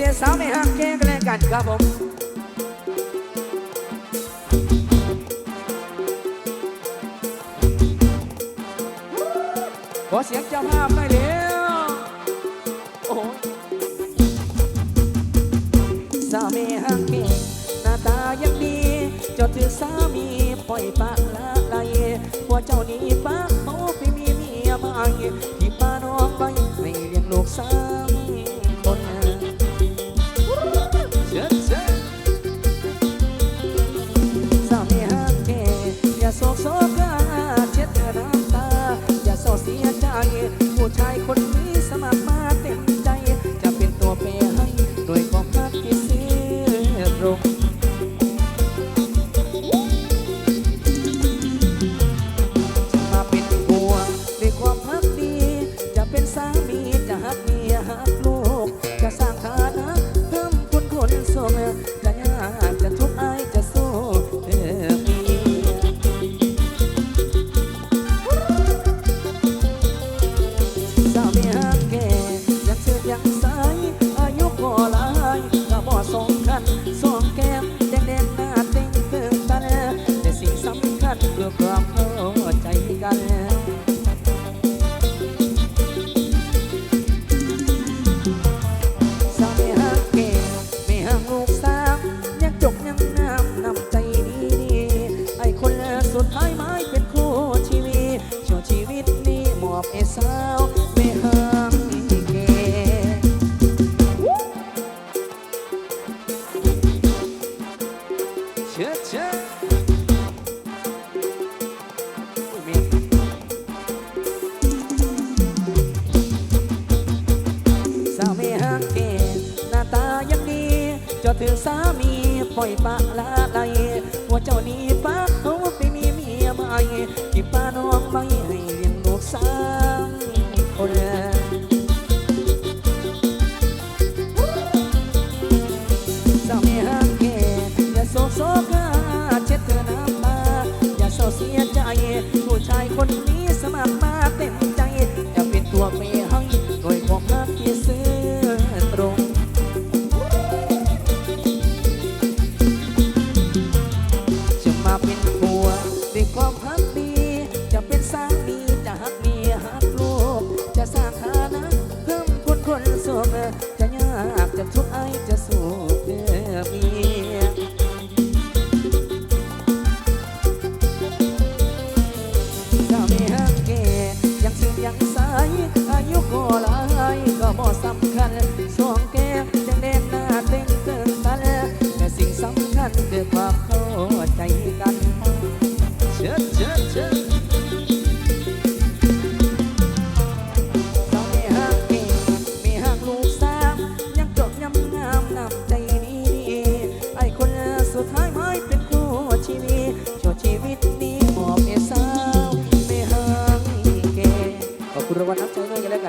สียสาวไม่หักแก้กันแล้วกันครับผมขอเสียงเจ้าภาพหน่อยเร็วโอ้โหสามีหักเก่งหน้าตายังดีเจ้าถือสามีปล่อยปากละลายพวกเจ้านี่ปากเขาไปมีเมียใหม่ ผู้ชายคนนี้สมัครมาเต็มใจ จะเป็นตัวเปย์ให้โดวยความรักที่ซื่อตรงจะมาเป็นผัวด้วยความพักดี จะเป็นสามีจะหักเมียหักลูก จะสร้างฐานะเพิ่มคุณคนส่งจะยากจะทุก กัน สามีหักเก่งไม่หักลูกสาวยังจบยังน้ำนำใจดีดีไอคนสุดท้ายไม้เป็นคู่ชีวิตช่วงชีวิตนี้มอบให้สาว จ้าถือสามีปล่อยปะละลายว่าเจ้านี้ปะเขาไปมีเมียใหม่ที่ป้าน้องไม่ให้เลี้ยงลูกสาว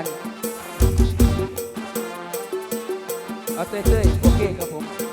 กันแล้วกันเอาเต้ยๆโอเคครับผม